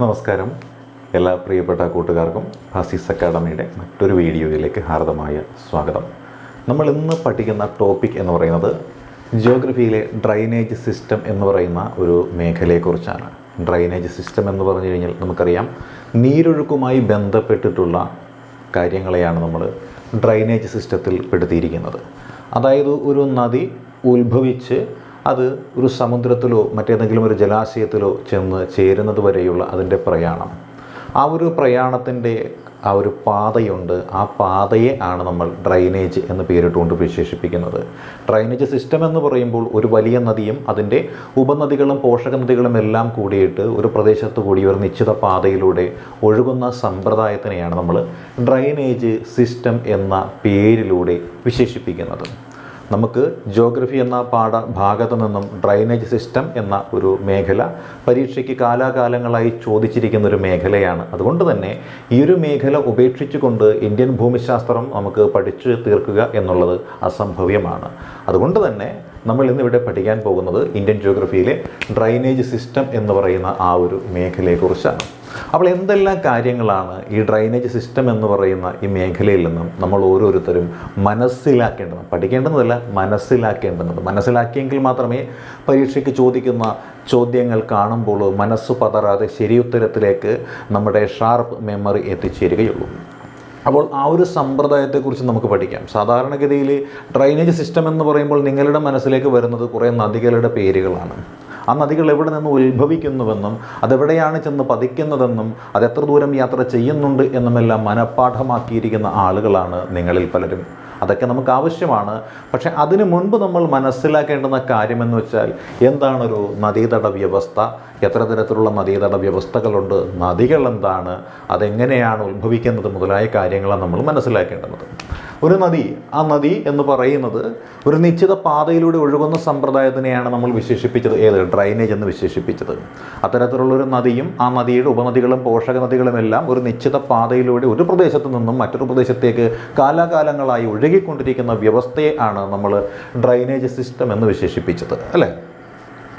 നമസ്കാരം. എല്ലാ പ്രിയപ്പെട്ട കൂട്ടുകാർക്കും ഫാസിസ് അക്കാഡമിയുടെ മറ്റൊരു വീഡിയോയിലേക്ക് ഹാർദമായ സ്വാഗതം. നമ്മൾ ഇന്ന് പഠിക്കുന്ന ടോപ്പിക് എന്ന് പറയുന്നത് ജിയോഗ്രഫിയിലെ ഡ്രൈനേജ് സിസ്റ്റം എന്ന് പറയുന്ന ഒരു മേഖലയെക്കുറിച്ചാണ്. ഡ്രൈനേജ് സിസ്റ്റം എന്ന് പറഞ്ഞു കഴിഞ്ഞാൽ നമുക്കറിയാം നീരൊഴുക്കുമായി ബന്ധപ്പെട്ടിട്ടുള്ള കാര്യങ്ങളെയാണ് നമ്മൾ ഡ്രൈനേജ് സിസ്റ്റത്തിൽ പെടുത്തിയിരിക്കുന്നത്. അതായത് ഒരു നദി ഉത്ഭവിച്ച് അത് ഒരു സമുദ്രത്തിലോ മറ്റേതെങ്കിലും ഒരു ജലാശയത്തിലോ ചെന്ന് ചേരുന്നത് വരെയുള്ള അതിന്റെ പ്രയാണം. ആ ഒരു പ്രയാണത്തിന്റെ ആ ഒരു പാതയുണ്ട്. ആ പാതയെ ആണ് നമ്മൾ ഡ്രൈനേജ് എന്ന് പേരിട്ടുകൊണ്ട് വിശേഷിപ്പിക്കുന്നത്. ഡ്രൈനേജ് സിസ്റ്റം എന്ന് പറയുമ്പോൾ ഒരു വലിയ നദിയും അതിന്റെ ഉപനദികളും പോഷക നദികളും എല്ലാം കൂടിയിട്ട് ഒരു പ്രദേശത്ത് കൂടി ഒരു നിശ്ചിത പാതയിലൂടെ ഒഴുകുന്ന സമ്പ്രദായത്തിനെയാണ് നമ്മൾ ഡ്രൈനേജ് സിസ്റ്റം എന്ന പേരിലൂടെ വിശേഷിപ്പിക്കുന്നത്. നമുക്ക് ജോഗ്രഫി എന്ന പാഠ ഭാഗത്ത് നിന്നും ഡ്രൈനേജ് സിസ്റ്റം എന്ന ഒരു മേഖല പരീക്ഷയ്ക്ക് കാലാകാലങ്ങളായി ചോദിച്ചിരിക്കുന്ന ഒരു മേഖലയാണ്. അതുകൊണ്ട് തന്നെ ഈ ഒരു മേഖല ഉപേക്ഷിച്ചുകൊണ്ട് ഇന്ത്യൻ ഭൂമിശാസ്ത്രം നമുക്ക് പഠിച്ചു തീർക്കുക എന്നുള്ളത് അസംഭവ്യമാണ്. അതുകൊണ്ട് തന്നെ നമ്മൾ ഇന്നിവിടെ പഠിക്കാൻ പോകുന്നത് ഇന്ത്യൻ ജോഗ്രഫിയിലെ ഡ്രൈനേജ് സിസ്റ്റം എന്ന് പറയുന്ന ആ ഒരു മേഖലയെക്കുറിച്ചാണ്. അപ്പോൾ എന്തെല്ലാം കാര്യങ്ങളാണ് ഈ ഡ്രൈനേജ് സിസ്റ്റം എന്ന് പറയുന്ന ഈ മേഖലയിൽ നിന്നും നമ്മൾ ഓരോരുത്തരും മനസ്സിലാക്കേണ്ടത്? പഠിക്കേണ്ടതല്ല മനസ്സിലാക്കേണ്ടത് മനസ്സിലാക്കിയെങ്കിൽ മാത്രമേ പരീക്ഷയ്ക്ക് ചോദിക്കുന്ന ചോദ്യങ്ങൾ കാണുമ്പോൾ മനസ്സ് പതറാതെ ശരിയുത്തരത്തിലേക്ക് നമ്മുടെ ഷാർപ്പ് മെമ്മറി എത്തിച്ചേരുകയുള്ളൂ. അപ്പോൾ ആ ഒരു സമ്പ്രദായത്തെക്കുറിച്ച് നമുക്ക് പഠിക്കാം. സാധാരണഗതിയിൽ ഡ്രൈനേജ് സിസ്റ്റം എന്ന് പറയുമ്പോൾ നിങ്ങളുടെ മനസ്സിലേക്ക് വരുന്നത് കുറേ നദികളുടെ പേരുകളാണ്. ആ നദികൾ എവിടെ നിന്ന് ഉത്ഭവിക്കുന്നുവെന്നും അതെവിടെയാണ് ചെന്ന് പതിക്കുന്നതെന്നും അത് എത്ര ദൂരം യാത്ര ചെയ്യുന്നുണ്ട് എന്നുമെല്ലാം മനഃപ്പാഠമാക്കിയിരിക്കുന്ന ആളുകളാണ് നിങ്ങളിൽ പലരും. അതൊക്കെ നമുക്ക് ആവശ്യമാണ്. പക്ഷേ അതിനു മുൻപ് നമ്മൾ മനസ്സിലാക്കേണ്ടുന്ന കാര്യമെന്ന് വെച്ചാൽ എന്താണൊരു നദീതട വ്യവസ്ഥ? എത്ര തരത്തിലുള്ള നദീതട വ്യവസ്ഥകളുണ്ട്? നദികൾ എന്താണ്? അതെങ്ങനെയാണ് ഉത്ഭവിക്കുന്നത്? മുതലായ കാര്യങ്ങളാണ് നമ്മൾ മനസ്സിലാക്കേണ്ടത് ഒരു നദി ആ നദി എന്ന് പറയുന്നത് ഒരു നിശ്ചിത പാതയിലൂടെ ഒഴുകുന്ന സമ്പ്രദായത്തിനെയാണ് നമ്മൾ വിശേഷിപ്പിച്ചത്. ഏത്? ഡ്രൈനേജ് എന്ന് വിശേഷിപ്പിച്ചത്. അത്തരത്തിലുള്ളൊരു നദിയും ആ നദിയുടെ ഉപനദികളും പോഷക നദികളുമെല്ലാം ഒരു നിശ്ചിത പാതയിലൂടെ ഒരു പ്രദേശത്ത് നിന്നും മറ്റൊരു പ്രദേശത്തേക്ക് കാലാകാലങ്ങളായി ഒഴുകിക്കൊണ്ടിരിക്കുന്ന വ്യവസ്ഥയെ ആണ് നമ്മൾ ഡ്രൈനേജ് സിസ്റ്റം എന്ന് വിശേഷിപ്പിച്ചത്. അല്ലേ?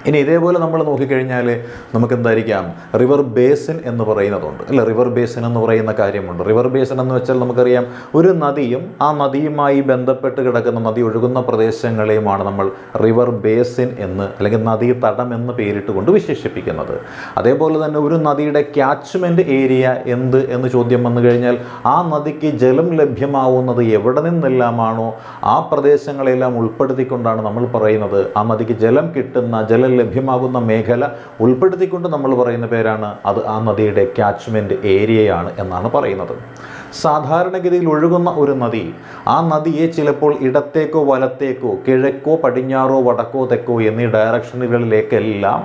ഇനി ഇതേപോലെ നമ്മൾ നോക്കിക്കഴിഞ്ഞാൽ നമുക്ക് എന്തായിരിക്കാം റിവർ ബേസിൻ എന്ന് പറയുന്നതുണ്ട്. അല്ല? റിവർ ബേസിൻ എന്ന് പറയുന്ന കാര്യമുണ്ട്. റിവർ ബേസിൻ എന്ന് വെച്ചാൽ നമുക്കറിയാം ഒരു നദിയും ആ നദിയുമായി ബന്ധപ്പെട്ട് കിടക്കുന്ന നദി ഒഴുകുന്ന പ്രദേശങ്ങളെയുമാണ് നമ്മൾ റിവർ ബേസിൻ എന്ന് അല്ലെങ്കിൽ നദീ തടം എന്ന് പേരിട്ട് കൊണ്ട് വിശേഷിപ്പിക്കുന്നത്. അതേപോലെ തന്നെ ഒരു നദിയുടെ ക്യാച്ച്മെന്റ് ഏരിയ എന്ത് എന്ന് ചോദ്യം വന്നു കഴിഞ്ഞാൽ ആ നദിക്ക് ജലം ലഭ്യമാവുന്നത് എവിടെ നിന്നെല്ലാമാണോ ആ പ്രദേശങ്ങളെല്ലാം ഉൾപ്പെടുത്തിക്കൊണ്ടാണ് നമ്മൾ പറയുന്നത്. ആ നദിക്ക് ജലം കിട്ടുന്ന ജലം ലഭ്യമാകുന്ന മേഖല ഉൾപ്പെടുത്തിക്കൊണ്ട് നമ്മൾ പറയുന്ന പേരാണ് അത് ആ നദിയുടെ ക്യാച്ച്മെന്റ് ഏരിയയാണ് എന്നാണ് പറയുന്നത്. സാധാരണഗതിയിൽ ഒഴുകുന്ന ഒരു നദി ആ നദിയെ ചിലപ്പോൾ ഇടത്തേക്കോ വലത്തേക്കോ കിഴക്കോ പടിഞ്ഞാറോ വടക്കോ തെക്കോ എന്നീ ഡയറക്ഷനുകളിലേക്കെല്ലാം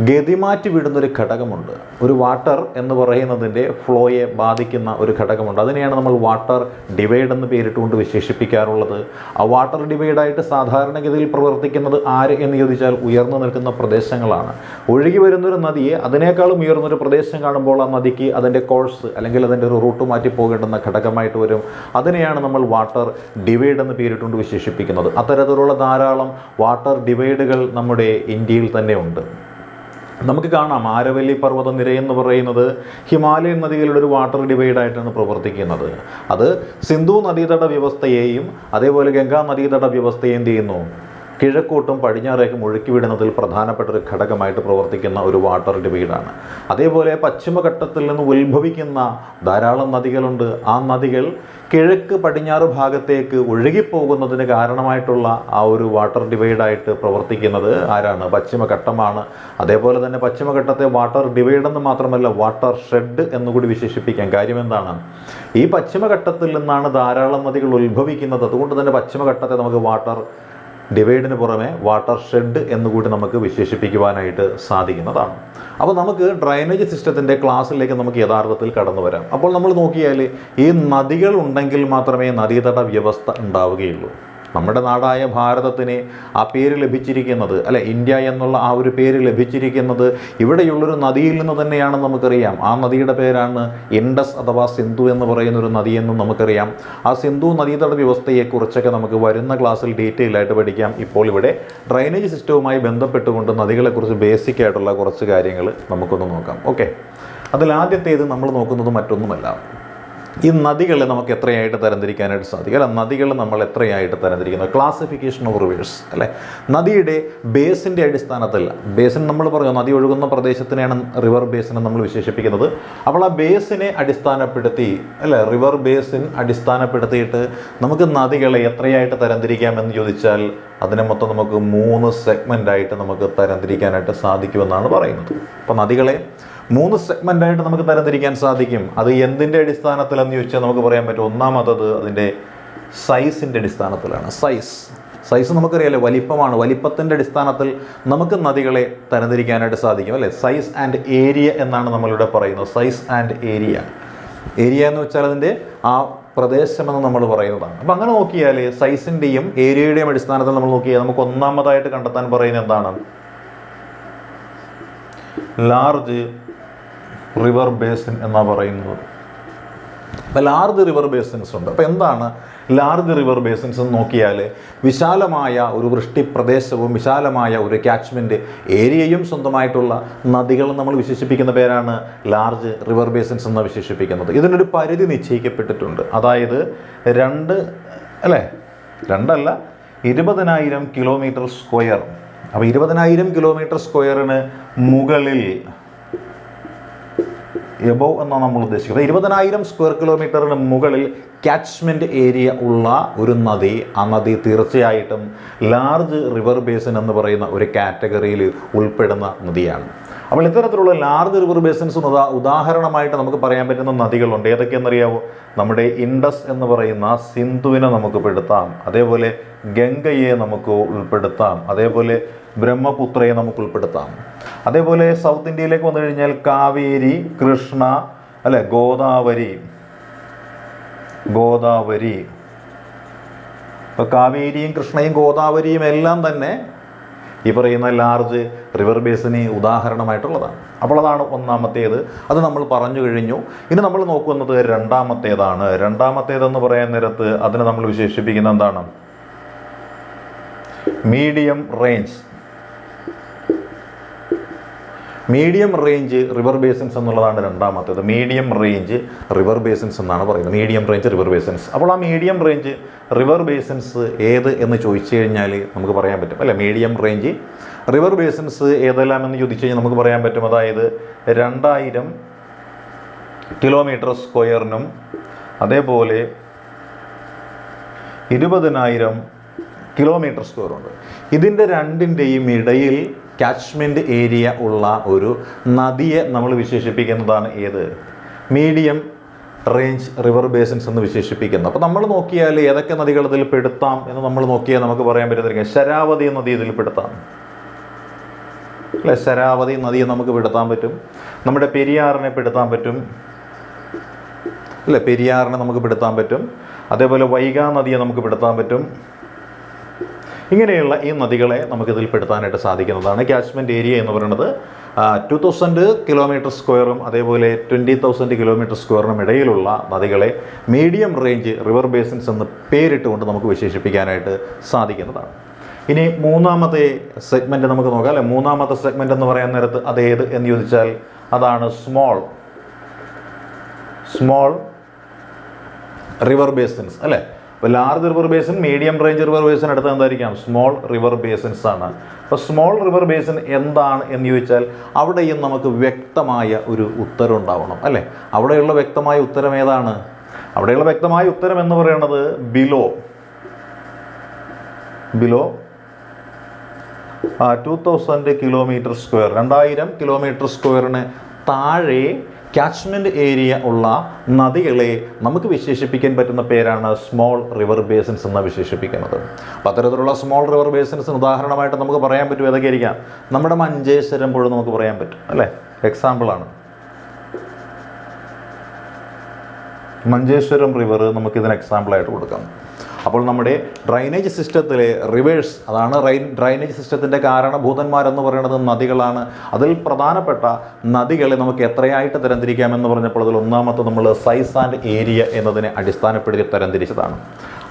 ഗതിമാറ്റി വിടുന്നൊരു ഘടകമുണ്ട്. ഒരു വാട്ടർ എന്ന് പറയുന്നതിന്റെ ഫ്ലോയെ ബാധിക്കുന്ന ഒരു ഘടകമുണ്ട്. അതിനെയാണ് നമ്മൾ വാട്ടർ ഡിവൈഡ് എന്ന് പേരിട്ടുകൊണ്ട് വിശേഷിപ്പിക്കാറുള്ളത്. ആ വാട്ടർ ഡിവൈഡായിട്ട് സാധാരണഗതിയിൽ പ്രവർത്തിക്കുന്നത് ആര് എന്ന് ചോദിച്ചാൽ ഉയർന്നു നിൽക്കുന്ന പ്രദേശങ്ങളാണ്. ഒഴുകി വരുന്നൊരു നദിയെ അതിനേക്കാളും ഉയർന്നൊരു പ്രദേശം കാണുമ്പോൾ ആ നദിക്ക് അതിന്റെ കോഴ്സ് അല്ലെങ്കിൽ അതിന്റെ ഒരു റൂട്ട് മാറ്റി പോകേണ്ടുന്ന ഘടകമായിട്ട് വരും. അതിനെയാണ് നമ്മൾ വാട്ടർ ഡിവൈഡ് എന്ന് പേരിട്ടുകൊണ്ട് വിശേഷിപ്പിക്കുന്നത്. അത്തരത്തിലുള്ള ധാരാളം വാട്ടർ ഡിവൈഡുകൾ നമ്മുടെ ഇന്ത്യയിൽ തന്നെ ഉണ്ട്. നമുക്ക് കാണാം ആരവല്ലി പർവത നിര എന്ന് പറയുന്നത് ഹിമാലയൻ നദികളുടെ ഒരു വാട്ടർ ഡിവൈഡായിട്ടാണ് പ്രവർത്തിക്കുന്നത്. അത് സിന്ധു നദീതട വ്യവസ്ഥയെയും അതേപോലെ ഗംഗാ നദീതട വ്യവസ്ഥയെയും ചെയ്യുന്നു. കിഴക്കോട്ടും പടിഞ്ഞാറേക്കും ഒഴുക്കി വിടുന്നതിൽ പ്രധാനപ്പെട്ട ഒരു ഘടകമായിട്ട് പ്രവർത്തിക്കുന്ന ഒരു വാട്ടർ ഡിവൈഡാണ് അതേപോലെ പശ്ചിമഘട്ടത്തിൽ നിന്ന് ഉത്ഭവിക്കുന്ന ധാരാളം നദികളുണ്ട്. ആ നദികൾ കിഴക്ക് പടിഞ്ഞാറ് ഭാഗത്തേക്ക് ഒഴുകിപ്പോകുന്നതിന് കാരണമായിട്ടുള്ള ആ ഒരു വാട്ടർ ഡിവൈഡായിട്ട് പ്രവർത്തിക്കുന്നത് ആരാണ്? പശ്ചിമഘട്ടമാണ്. അതേപോലെ തന്നെ പശ്ചിമഘട്ടത്തെ വാട്ടർ ഡിവൈഡ് എന്ന് മാത്രമല്ല വാട്ടർ ഷെഡ് എന്നുകൂടി വിശേഷിപ്പിക്കാം. കാര്യം എന്താണ്? ഈ പശ്ചിമഘട്ടത്തിൽ നിന്നാണ് ധാരാളം നദികൾ ഉത്ഭവിക്കുന്നത്. അതുകൊണ്ട് തന്നെ പശ്ചിമഘട്ടത്തെ നമുക്ക് വാട്ടർ ഡിവൈഡിന് പുറമെ വാട്ടർ ഷെഡ് എന്നുകൂടി നമുക്ക് വിശേഷിപ്പിക്കുവാനായിട്ട് സാധിക്കുന്നതാണ്. അപ്പോൾ നമുക്ക് ഡ്രൈനേജ് സിസ്റ്റത്തിന്റെ ക്ലാസ്സിലേക്ക് നമുക്ക് യഥാർത്ഥത്തിൽ കടന്നു വരാം. അപ്പോൾ നമ്മൾ നോക്കിയാൽ ഈ നദികൾ ഉണ്ടെങ്കിൽ മാത്രമേ നദീതട വ്യവസ്ഥ ഉണ്ടാവുകയുള്ളൂ. നമ്മുടെ നാടായ ഭാരതത്തിന് ആ പേര് ലഭിച്ചിരിക്കുന്നത് അല്ലെ ഇന്ത്യ എന്നുള്ള ആ ഒരു പേര് ലഭിച്ചിരിക്കുന്നത് ഇവിടെയുള്ളൊരു നദിയിൽ നിന്ന് തന്നെയാണ് നമുക്കറിയാം. ആ നദിയുടെ പേരാണ് ഇൻഡസ് അഥവാ സിന്ധു എന്ന് പറയുന്ന ഒരു നദിയെന്നും നമുക്കറിയാം. ആ സിന്ധു നദീതട വ്യവസ്ഥയെക്കുറിച്ചൊക്കെ നമുക്ക് വരുന്ന ക്ലാസ്സിൽ ഡീറ്റെയിൽ ആയിട്ട് പഠിക്കാം. ഇപ്പോൾ ഇവിടെ ഡ്രൈനേജ് സിസ്റ്റവുമായി ബന്ധപ്പെട്ടുകൊണ്ട് നദികളെക്കുറിച്ച് ബേസിക് ആയിട്ടുള്ള കുറച്ച് കാര്യങ്ങൾ നമുക്കൊന്ന് നോക്കാം. ഓക്കെ അതിൽ ആദ്യത്തേത് നമ്മൾ നോക്കുന്നത് മറ്റൊന്നുമല്ല. ഈ നദികളെ നമുക്ക് എത്രയായിട്ട് തരംതിരിക്കാനായിട്ട് സാധിക്കും? അല്ല നദികൾ നമ്മൾ എത്രയായിട്ട് തരംതിരിക്കുന്നത് ക്ലാസിഫിക്കേഷൻ ഓഫ് റിവേഴ്സ് അല്ലേ? നദിയുടെ ബേസിന്റെ അടിസ്ഥാനത്തിൽ ബേസിൻ നമ്മൾ പറഞ്ഞു നദി ഒഴുകുന്ന പ്രദേശത്തിനെയാണ് റിവർ ബേസിനെ നമ്മൾ വിശേഷിപ്പിക്കുന്നത്. അപ്പോൾ ആ ബേസിനെ അടിസ്ഥാനപ്പെടുത്തി അല്ലേ? റിവർ ബേസിൻ അടിസ്ഥാനപ്പെടുത്തിയിട്ട് നമുക്ക് നദികളെ എത്രയായിട്ട് തരംതിരിക്കാമെന്ന് ചോദിച്ചാൽ അതിനെ മൊത്തം നമുക്ക് മൂന്ന് സെഗ്മെന്റായിട്ട് നമുക്ക് തരംതിരിക്കാനായിട്ട് സാധിക്കുമെന്നാണ് പറയുന്നത്. അപ്പോൾ നദികളെ മൂന്ന് സെഗ്മെന്റായിട്ട് നമുക്ക് തരംതിരിക്കാൻ സാധിക്കും. അത് എന്തിന്റെ അടിസ്ഥാനത്തിലെന്ന് ചോദിച്ചാൽ നമുക്ക് പറയാൻ പറ്റും. ഒന്നാമത്തത് അതിന്റെ സൈസിന്റെ അടിസ്ഥാനത്തിലാണ്. സൈസ് സൈസ് നമുക്കറിയാലോ വലിപ്പമാണ്. വലിപ്പത്തിന്റെ അടിസ്ഥാനത്തിൽ നമുക്ക് നദികളെ തരംതിരിക്കാനായിട്ട് സാധിക്കും അല്ലേ? സൈസ് ആൻഡ് ഏരിയ എന്നാണ് നമ്മളിവിടെ പറയുന്നത്. സൈസ് ആൻഡ് ഏരിയ ഏരിയ എന്ന് വെച്ചാൽ അതിന്റെ ആ പ്രദേശമെന്ന് നമ്മൾ പറയുന്നതാണ്. അപ്പം അങ്ങനെ നോക്കിയാൽ സൈസിന്റെയും ഏരിയയുടെയും അടിസ്ഥാനത്തിൽ നമ്മൾ നോക്കിയാൽ നമുക്ക് ഒന്നാമതായിട്ട് കണ്ടെത്താൻ പറയുന്നത് എന്താണ്? ലാർജ് റിവർ ബേസിൻ എന്നാണ് പറയുന്നത്? അപ്പോൾ ലാർജ് റിവർ ബേസിൻസ് ഉണ്ട്. അപ്പോൾ എന്താണ് ലാർജ് റിവർ ബേസിൻസ് എന്ന് നോക്കിയാൽ വിശാലമായ ഒരു വൃഷ്ടി പ്രദേശവും വിശാലമായ ഒരു ക്യാച്ച്മെന്റ് ഏരിയയും സ്വന്തമായിട്ടുള്ള നദികൾ നമ്മൾ വിശേഷിപ്പിക്കുന്ന പേരാണ് ലാർജ് റിവർ ബേസിൻസ് എന്ന് വിശേഷിപ്പിക്കുന്നത്. ഇതിനൊരു പരിധി നിശ്ചയിക്കപ്പെട്ടിട്ടുണ്ട്. അതായത് രണ്ട് അല്ലേ? രണ്ടല്ല ഇരുപതിനായിരം കിലോമീറ്റർ സ്ക്വയർ അപ്പോൾ ഇരുപതിനായിരം കിലോമീറ്റർ സ്ക്വയറിന് മുകളിൽ എബോവ് എന്നാണ് നമ്മൾ ഉദ്ദേശിക്കുന്നത്. ഇരുപതിനായിരം സ്ക്വയർ കിലോമീറ്ററിന് മുകളിൽ ക്യാച്ച്മെന്റ് ഏരിയ ഉള്ള ഒരു നദി ആ നദി തീർച്ചയായിട്ടും ലാർജ് റിവർ ബേസിൻ എന്ന് പറയുന്ന ഒരു കാറ്റഗറിയിൽ ഉൾപ്പെടുന്ന നദിയാണ്. അപ്പോൾ ഇത്തരത്തിലുള്ള ലാർജ് റിവർ ബേസിൻസ് ഉദാ ഉദാഹരണമായിട്ട് നമുക്ക് പറയാൻ പറ്റുന്ന നദികളുണ്ട്. ഏതൊക്കെയെന്നറിയാവോ? നമ്മുടെ ഇൻഡസ് എന്ന് പറയുന്ന സിന്ധുവിനെ നമുക്ക് പെടുത്താം അതേപോലെ ഗംഗയെ നമുക്ക് ഉൾപ്പെടുത്താം. അതേപോലെ ബ്രഹ്മപുത്രയെ നമുക്ക് ഉൾപ്പെടുത്താം. അതേപോലെ സൗത്ത് ഇന്ത്യയിലേക്ക് വന്നു കഴിഞ്ഞാൽ കാവേരി കൃഷ്ണ അല്ലെ ഗോദാവരി ഗോദാവരി. ഇപ്പോൾ കാവേരിയും കൃഷ്ണയും ഗോദാവരിയും എല്ലാം തന്നെ ഈ പറയുന്ന ലാർജ് റിവർ ബേസിന് ഉദാഹരണമായിട്ടുള്ളതാണ്. അപ്പോൾ അതാണ് ഒന്നാമത്തേത്. അത് നമ്മൾ പറഞ്ഞു കഴിഞ്ഞു. ഇനി നമ്മൾ നോക്കുന്നത് രണ്ടാമത്തേതാണ്. രണ്ടാമത്തേതെന്ന് പറയാൻ നേരത്ത് അതിനെ നമ്മൾ വിശേഷിപ്പിക്കുന്ന എന്താണ്? Medium range. Medium range river basins എന്നുള്ളതാണ് രണ്ടാമത്തേത്. മീഡിയം റേഞ്ച് റിവർ ബേസിൻസ് എന്നാണ് പറയുന്നത്. Medium range river basins. അപ്പോൾ ആ മീഡിയം റേഞ്ച് റിവർ ബേസിൻസ് ഏത് എന്ന് ചോദിച്ചു കഴിഞ്ഞാൽ നമുക്ക് പറയാൻ പറ്റും. അല്ലേ? മീഡിയം റേഞ്ച് റിവർ ബേസിൻസ് ഏതെല്ലാം എന്ന് ചോദിച്ചു കഴിഞ്ഞാൽ നമുക്ക് പറയാൻ പറ്റും. അതായത് രണ്ടായിരം കിലോമീറ്റർ സ്ക്വയറിനും അതേപോലെ ഇരുപതിനായിരം കിലോമീറ്റർ സ്ക്വയറുണ്ട് ഇതിന്റെ രണ്ടിന്റെയും ഇടയിൽ കാച്ച്മെന്റ് ഏരിയ ഉള്ള ഒരു നദിയെ നമ്മൾ വിശേഷിപ്പിക്കുന്നതാണ് ഏത്? മീഡിയം റേഞ്ച് റിവർ ബേസിൻസ് എന്ന് വിശേഷിപ്പിക്കുന്നത് അപ്പോൾ നമ്മൾ നോക്കിയാൽ ഏതൊക്കെ നദികൾ ഇതിൽ പെടുത്താം എന്ന് നമ്മൾ നോക്കിയാൽ നമുക്ക് പറയാൻ പറ്റുന്ന ശരാവതി നദി ഇതിൽ പെടുത്താം. അല്ലെ? ശരാവതി നദിയെ നമുക്ക് പെടുത്താൻ പറ്റും. നമ്മുടെ പെരിയാറിനെ പെടുത്താൻ പറ്റും. അല്ലെ? പെരിയാറിനെ നമുക്ക് പെടുത്താൻ പറ്റും. അതേപോലെ വൈഗാ നദിയെ നമുക്ക് പെടുത്താൻ പറ്റും. ഇങ്ങനെയുള്ള ഈ നദികളെ നമുക്കിതിൽ പെടുത്താനായിട്ട് സാധിക്കുന്നതാണ്. ക്യാച്ച്മെന്റ് ഏരിയ എന്ന് പറയുന്നത് ടു തൗസൻഡ് കിലോമീറ്റർ സ്ക്വയറും അതേപോലെ ട്വന്റി തൗസൻഡ് കിലോമീറ്റർ സ്ക്വയറിനും ഇടയിലുള്ള നദികളെ മീഡിയം റേഞ്ച് റിവർ ബേസിൻസ് എന്ന് പേരിട്ടുകൊണ്ട് നമുക്ക് വിശേഷിപ്പിക്കാനായിട്ട് സാധിക്കുന്നതാണ്. ഇനി മൂന്നാമത്തെ സെഗ്മെന്റ് നമുക്ക് നോക്കാം അല്ലെ? മൂന്നാമത്തെ സെഗ്മെന്റ് എന്ന് പറയാൻ നേരത്ത് അതേത് എന്ന് ചോദിച്ചാൽ അതാണ് സ്മോൾ സ്മോൾ റിവർ ബേസിൻസ് അല്ലേ? അപ്പോൾ large river basin medium range river basin അടുത്ത് എന്തായിരിക്കാം? സ്മോൾ റിവർ ബേസിൻസ് ആണ്. അപ്പോൾ സ്മോൾ റിവർ ബേസിൻ എന്താണ് എന്ന് ചോദിച്ചാൽ അവിടെയും നമുക്ക് വ്യക്തമായ ഒരു ഉത്തരം ഉണ്ടാവണം അല്ലേ? അവിടെയുള്ള വ്യക്തമായ ഉത്തരം ഏതാണ്? അവിടെയുള്ള വ്യക്തമായ ഉത്തരം എന്ന് പറയുന്നത് below below two thousand kilometre square രണ്ടായിരം കിലോമീറ്റർ സ്ക്വയറിന് താഴെ ക്യാച്ച്മെന്റ് ഏരിയ ഉള്ള നദികളെ നമുക്ക് വിശേഷിപ്പിക്കാൻ പറ്റുന്ന പേരാണ് സ്മോൾ റിവർ ബേസിൻസ് എന്ന് വിശേഷിപ്പിക്കുന്നത്. അപ്പോൾ അത്തരത്തിലുള്ള സ്മോൾ റിവർ ബേസിൻസിന് ഉദാഹരണമായിട്ട് നമുക്ക് പറയാൻ പറ്റും ഏതൊക്കെ ഇരിക്കാം നമ്മുടെ മഞ്ചേശ്വരം പുഴ നമുക്ക് പറയാൻ പറ്റും അല്ലേ? എക്സാമ്പിളാണ് മഞ്ചേശ്വരം റിവർ നമുക്കിതിന് എക്സാമ്പിളായിട്ട് കൊടുക്കാം. അപ്പോൾ നമ്മുടെ ഡ്രൈനേജ് സിസ്റ്റത്തിലെ റിവേഴ്സ് അതാണ് ഡ്രൈനേജ് സിസ്റ്റത്തിന്റെ കാരണഭൂതന്മാരെന്ന് പറയുന്നത് നദികളാണ്. അതിൽ പ്രധാനപ്പെട്ട നദികളെ നമുക്ക് എത്രയായിട്ട് തരംതിരിക്കാമെന്ന് പറഞ്ഞപ്പോൾ അതിൽ ഒന്നാമത്തെ നമ്മൾ സൈസ് ആൻഡ് ഏരിയ എന്നതിനെ അടിസ്ഥാനപ്പെടുത്തി തരംതിരിച്ചതാണ്.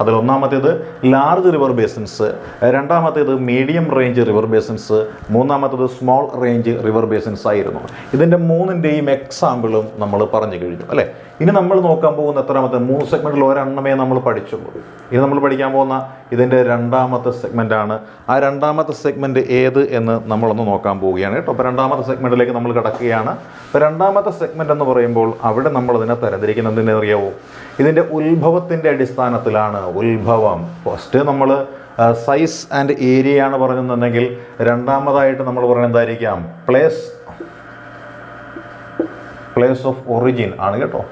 അതിൽ ഒന്നാമത്തേത് ലാർജ് റിവർ ബേസിൻസ് രണ്ടാമത്തേത് മീഡിയം റേഞ്ച് റിവർ ബേസിൻസ് മൂന്നാമത്തേത് സ്മോൾ റേഞ്ച് റിവർ ബേസിൻസ് ആയിരുന്നു. ഇതിന്റെ മൂന്നിന്റെയും എക്സാമ്പിളും നമ്മൾ പറഞ്ഞു കഴിഞ്ഞു അല്ലേ? ഇനി നമ്മൾ നോക്കാൻ പോകുന്ന എത്രാമത്തെ മൂന്ന് സെഗ്മെന്റിൽ ഒരെണ്ണമേ നമ്മൾ പഠിച്ചുള്ളൂ. ഇനി നമ്മൾ പഠിക്കാൻ പോകുന്ന ഇതിന്റെ രണ്ടാമത്തെ സെഗ്മെന്റ് ആണ്. ആ രണ്ടാമത്തെ സെഗ്മെന്റ് ഏത് എന്ന് നമ്മളൊന്ന് നോക്കാൻ പോവുകയാണ് കേട്ടോ. അപ്പോൾ രണ്ടാമത്തെ സെഗ്മെന്റിലേക്ക് നമ്മൾ കിടക്കുകയാണ്. രണ്ടാമത്തെ സെഗ്മെന്റ് എന്ന് പറയുമ്പോൾ അവിടെ നമ്മൾ ഇതിനെ തരംതിരിക്കുന്നത് എന്തിനറിയാവോ ഇതിന്റെ ഉത്ഭവത്തിന്റെ അടിസ്ഥാനത്തിലാണ് ഉത്ഭവം. ഫസ്റ്റ് നമ്മൾ സൈസ് ആൻഡ് ഏരിയ ആണ് പറഞ്ഞെന്നുണ്ടെങ്കിൽ രണ്ടാമതായിട്ട് നമ്മൾ പറയുന്നത് എന്തായിരിക്കാം? പ്ലേസ് പ്ലേസ് ഓഫ് ഒറിജിൻ ആണ് കേട്ടോ.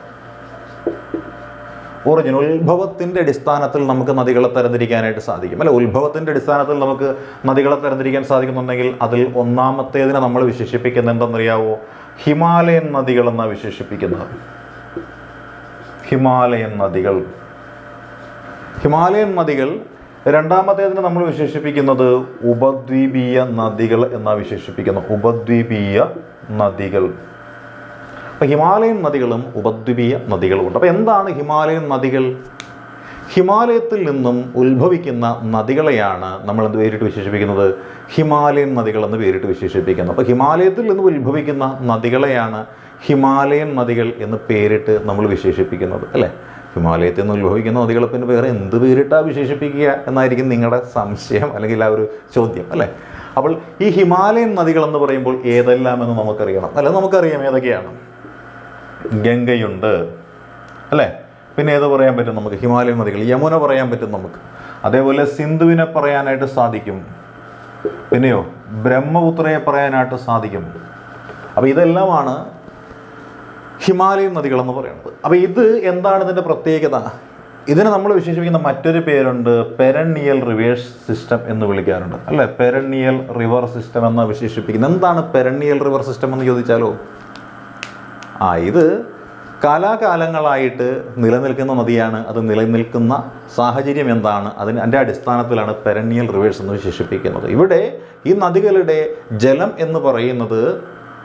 ഒറിജിൻ ഉത്ഭവത്തിന്റെ അടിസ്ഥാനത്തിൽ നമുക്ക് നദികളെ തരംതിരിക്കാനായിട്ട് സാധിക്കും. അല്ലെ ഉത്ഭവത്തിന്റെ അടിസ്ഥാനത്തിൽ നമുക്ക് നദികളെ തരംതിരിക്കാൻ സാധിക്കുന്നുണ്ടെങ്കിൽ അതിൽ ഒന്നാമത്തേതിനെ നമ്മൾ വിശേഷിപ്പിക്കുന്നത് എന്തെന്നറിയാവോ? ഹിമാലയൻ നദികൾ എന്നാണ് വിശേഷിപ്പിക്കുന്നത്. ഹിമാലയൻ നദികൾ. ഹിമാലയൻ നദികൾ രണ്ടാമത്തേതിന് നമ്മൾ വിശേഷിപ്പിക്കുന്നത് ഉപദ്വീപീയ നദികൾ എന്നാണ് വിശേഷിപ്പിക്കുന്നത് ഉപദ്വീപീയ നദികൾ. അപ്പോൾ ഹിമാലയൻ നദികളും ഉപദ്വീപീയ നദികളും ഉണ്ട് അപ്പോൾ എന്താണ് ഹിമാലയൻ നദികൾ? ഹിമാലയത്തിൽ നിന്നും ഉത്ഭവിക്കുന്ന നദികളെയാണ് നമ്മൾ എന്ത് പേരിട്ട് വിശേഷിപ്പിക്കുന്നത്? ഹിമാലയൻ നദികൾ എന്ന് പേരിട്ട് വിശേഷിപ്പിക്കുന്നത് അപ്പോൾ ഹിമാലയത്തിൽ നിന്ന് ഉത്ഭവിക്കുന്ന നദികളെയാണ് ഹിമാലയൻ നദികൾ എന്ന് പേരിട്ട് നമ്മൾ വിശേഷിപ്പിക്കുന്നത് അല്ലേ? ഹിമാലയത്തിൽ നിന്ന് ഉത്ഭവിക്കുന്ന നദികളെ പിന്നെ വേറെ എന്ത് പേരിട്ടാണ് വിശേഷിപ്പിക്കുക എന്നായിരിക്കും നിങ്ങളുടെ സംശയം അല്ലെങ്കിൽ ആ ഒരു ചോദ്യം അല്ലേ? അപ്പോൾ ഈ ഹിമാലയൻ നദികൾ എന്ന് പറയുമ്പോൾ ഏതെല്ലാം എന്ന് നമുക്കറിയണം. അല്ല നമുക്കറിയാം ഏതൊക്കെയാണ്? ഗംഗയുണ്ട്. അല്ലേ? പിന്നെ ഏത് പറയാൻ പറ്റും നമുക്ക്? ഹിമാലയൻ നദികൾ. യമുന പറയാൻ പറ്റും നമുക്ക്. അതേപോലെ സിന്ധുവിനെ പറയാനായിട്ട് സാധിക്കും. പിന്നെയോ? ബ്രഹ്മപുത്രയെ പറയാനായിട്ട് സാധിക്കും. അപ്പോൾ ഇതെല്ലാമാണ് ഹിമാലയൻ നദികളെന്ന് പറയുന്നത്. അപ്പോൾ ഇത് എന്താണ് ഇതിന്റെ പ്രത്യേകത? ഇതിനെ നമ്മൾ വിശേഷിപ്പിക്കുന്ന മറ്റൊരു പേരുണ്ട് പെരണിയൽ റിവേഴ്സ് സിസ്റ്റം എന്ന് വിളിക്കാറുണ്ട്. അല്ലേ? പെരണിയൽ റിവർ സിസ്റ്റം എന്ന് വിശേഷിപ്പിക്കുന്നത് എന്താണ് പെരണിയൽ റിവർ സിസ്റ്റം എന്ന് ചോദിച്ചാലോ? ആ ഇത് കാലാകാലങ്ങളായിട്ട് നിലനിൽക്കുന്ന നദിയാണ്. അത് നിലനിൽക്കുന്ന സാഹചര്യം എന്താണ്? അതിന് അതിന്റെ അടിസ്ഥാനത്തിലാണ് പെരണിയൽ റിവേഴ്സ് എന്ന് വിശേഷിപ്പിക്കുന്നത്. ഇവിടെ ഈ നദികളുടെ ജലം എന്ന് പറയുന്നത്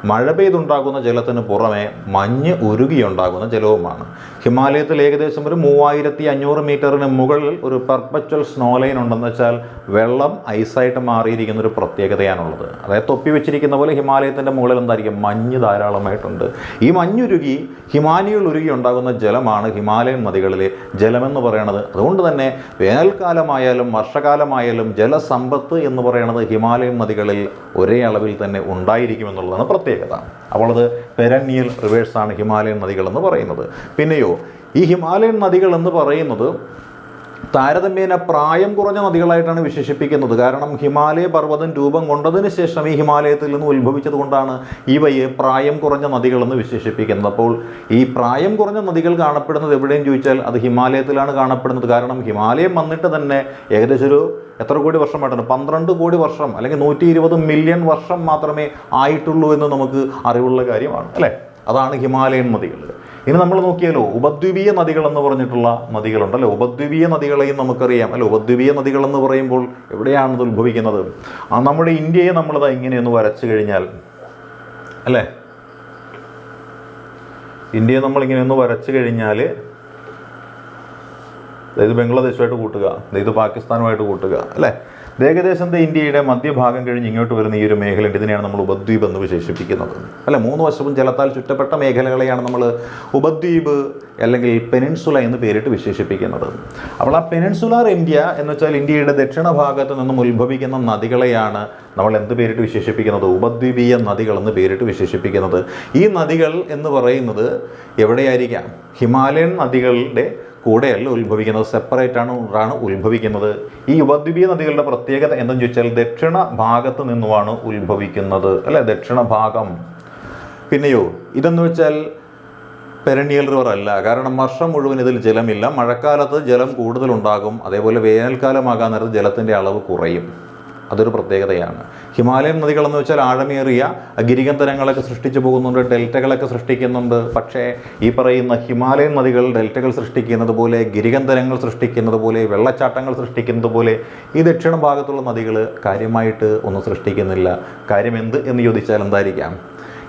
മഴ പെയ്തുണ്ടാകുന്ന ജലത്തിന് പുറമെ മഞ്ഞ് ഉരുകിയുണ്ടാകുന്ന ജലവുമാണ്. ഹിമാലയത്തിൽ ഏകദേശം ഒരു മൂവായിരത്തി അഞ്ഞൂറ് മീറ്ററിന് മുകളിൽ ഒരു പെർപ്പച്വൽ സ്നോ ലൈൻ ഉണ്ടെന്ന് വെച്ചാൽ വെള്ളം ഐസായിട്ട് മാറിയിരിക്കുന്ന ഒരു പ്രത്യേകതയാണുള്ളത്. അതായത് തൊപ്പി വെച്ചിരിക്കുന്ന പോലെ ഹിമാലയത്തിന്റെ മുകളിൽ എന്തായിരിക്കും? മഞ്ഞ് ധാരാളമായിട്ടുണ്ട്. ഈ മഞ്ഞുരുകി ഹിമാനികൾ ഉരുകി ഉണ്ടാകുന്ന ജലമാണ് ഹിമാലയൻ നദികളിലെ ജലമെന്ന് പറയുന്നത് അതുകൊണ്ട് തന്നെ വേനൽക്കാലമായാലും വർഷകാലമായാലും ജലസമ്പത്ത് എന്ന് പറയുന്നത് ഹിമാലയൻ നദികളിൽ ഒരേ അളവിൽ തന്നെ ഉണ്ടായിരിക്കുമെന്നുള്ളതാണ് പ്രത്യേകത. അപ്പോൾ അത് പെരന്നിയൽ റിവേഴ്സാണ് ഹിമാലയൻ നദികളെന്ന് പറയുന്നത്. പിന്നെയോ ഈ ഹിമാലയൻ നദികൾ എന്ന് പറയുന്നത് താരതമ്യേന പ്രായം കുറഞ്ഞ നദികളായിട്ടാണ് വിശേഷിപ്പിക്കുന്നത്. കാരണം ഹിമാലയ പർവതം രൂപം കൊണ്ടതിന് ശേഷം ഈ ഹിമാലയത്തിൽ നിന്ന് ഉത്ഭവിച്ചത് കൊണ്ടാണ് ഇവയെ പ്രായം കുറഞ്ഞ നദികളെന്ന് വിശേഷിപ്പിക്കുന്നത്. അപ്പോൾ ഈ പ്രായം കുറഞ്ഞ നദികൾ കാണപ്പെടുന്നത് എവിടെയും ചോദിച്ചാൽ അത് ഹിമാലയത്തിലാണ് കാണപ്പെടുന്നത്. കാരണം ഹിമാലയം വന്നിട്ട് തന്നെ ഏകദേശം ഒരു എത്ര കോടി വർഷമായിട്ടാണ്? പന്ത്രണ്ട് കോടി വർഷം അല്ലെങ്കിൽ നൂറ്റി ഇരുപത് മില്യൺ വർഷം മാത്രമേ ആയിട്ടുള്ളൂ എന്ന് നമുക്ക് അറിവുള്ള കാര്യമാണ് അല്ലേ? അതാണ് ഹിമാലയൻ നദികൾ. ഇനി നമ്മൾ നോക്കിയാലോ ഉപദ്വീപീയ നദികൾ എന്ന് പറഞ്ഞിട്ടുള്ള നദികളുണ്ടല്ലോ ഉപദ്വീപീയ നദികളെയും നമുക്കറിയാം അല്ലെ? ഉപദ്വീപീയ നദികൾ എന്ന് പറയുമ്പോൾ എവിടെയാണ് ഇത് ഉത്ഭവിക്കുന്നത്? ആ നമ്മുടെ ഇന്ത്യയെ നമ്മളത് ഇങ്ങനെയൊന്ന് വരച്ചു കഴിഞ്ഞാൽ അല്ലേ? ഇന്ത്യയെ നമ്മളിങ്ങനെ ഒന്ന് വരച്ചു കഴിഞ്ഞാൽ ഇത് ബംഗ്ലാദേശുമായിട്ട് കൂട്ടുക. അതായത് പാകിസ്ഥാനുമായിട്ട് കൂട്ടുക. അല്ലേ? ഇത് ഏകദേശം ദേ ഇന്ത്യയുടെ മധ്യഭാഗം കഴിഞ്ഞ് ഇങ്ങോട്ട് വരുന്ന ഈ ഒരു മേഖലയുണ്ട്. ഇതിനെയാണ് നമ്മൾ ഉപദ്വീപ് എന്ന് വിശേഷിപ്പിക്കുന്നത്. അല്ലെ? മൂന്ന് വശവും ജലത്താൽ ചുറ്റപ്പെട്ട മേഖലകളെയാണ് നമ്മൾ ഉപദ്വീപ് അല്ലെങ്കിൽ പെനിൻസുല എന്ന് പേരിട്ട് വിശേഷിപ്പിക്കുന്നത്. അപ്പോൾ ആ പെനിൻസുലാർ ഇന്ത്യ എന്ന് വെച്ചാൽ ഇന്ത്യയുടെ ദക്ഷിണ ഭാഗത്ത് നിന്നും ഉത്ഭവിക്കുന്ന നദികളെയാണ് നമ്മൾ എന്ത് പേരിട്ട് വിശേഷിപ്പിക്കുന്നത്? ഉപദ്വീപീയ നദികൾ എന്ന് പേരിട്ട് വിശേഷിപ്പിക്കുന്നത്. ഈ നദികൾ എന്ന് പറയുന്നത് എവിടെയായിരിക്കാം? ഹിമാലയൻ നദികളുടെ കൂടെയല്ല ഉത്ഭവിക്കുന്നത്. സെപ്പറേറ്റ് ആണ് ആണ് ഉത്ഭവിക്കുന്നത്. ഈ ഉപദ്വീപീയ നദികളുടെ പ്രത്യേകത എന്തെന്ന് ചോദിച്ചാൽ ദക്ഷിണ ഭാഗത്ത് നിന്നുമാണ് ഉത്ഭവിക്കുന്നത്. അല്ലെ? ദക്ഷിണ ഭാഗം. പിന്നെയോ ഇതെന്ന് വെച്ചാൽ പെരണിയൽ റിവർ അല്ല. കാരണം വർഷം മുഴുവൻ ഇതിൽ ജലമില്ല. മഴക്കാലത്ത് ജലം കൂടുതലുണ്ടാകും. അതേപോലെ വേനൽക്കാലമാകാൻ നേരത്ത് ജലത്തിന്റെ അളവ് കുറയും. അതൊരു പ്രത്യേകതയാണ്. ഹിമാലയൻ നദികളെന്ന് വെച്ചാൽ ആഴമേറിയ ഗിരികന്തരങ്ങളൊക്കെ സൃഷ്ടിച്ചു പോകുന്നുണ്ട് ഡെൽറ്റകളൊക്കെ സൃഷ്ടിക്കുന്നുണ്ട്. പക്ഷേ ഈ പറയുന്ന ഹിമാലയൻ നദികൾ ഡെൽറ്റകൾ സൃഷ്ടിക്കുന്നത് പോലെ ഗിരികന്തരങ്ങൾ സൃഷ്ടിക്കുന്നത് പോലെ വെള്ളച്ചാട്ടങ്ങൾ സൃഷ്ടിക്കുന്നത് പോലെ ഈ ദക്ഷിണ ഭാഗത്തുള്ള നദികൾ കാര്യമായിട്ട് ഒന്നും സൃഷ്ടിക്കുന്നില്ല. കാര്യമെന്ത് എന്ന് ചോദിച്ചാൽ എന്തായിരിക്കാം?